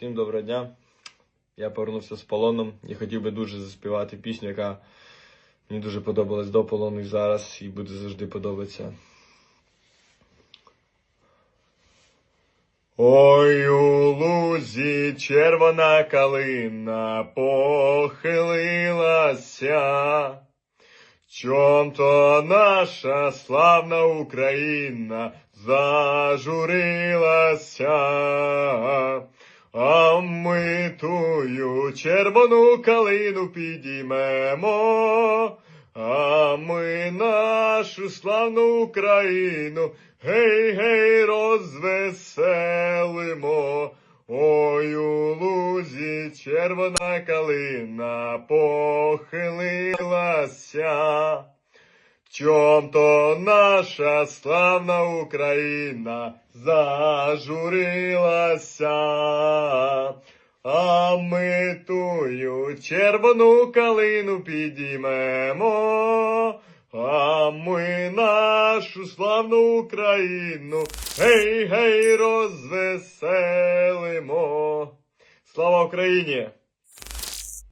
Всім доброго дня. Я повернувся з полоном і хотів би дуже заспівати пісню, яка мені дуже подобалась до полону і зараз, і буде завжди подобатися. Ой, у лузі червона калина похилилася. Чом то наша славна Україна зажурилася, ми червону калину підіймемо, а ми нашу славну Україну гей, гей, розвеселимо. Ой, у лузі червона калина похилилася. Чом то наша славна Україна зажурилася, а ми тую червону калину підіймемо, а ми нашу славну Україну гей, гей, розвеселимо. Слава Україні!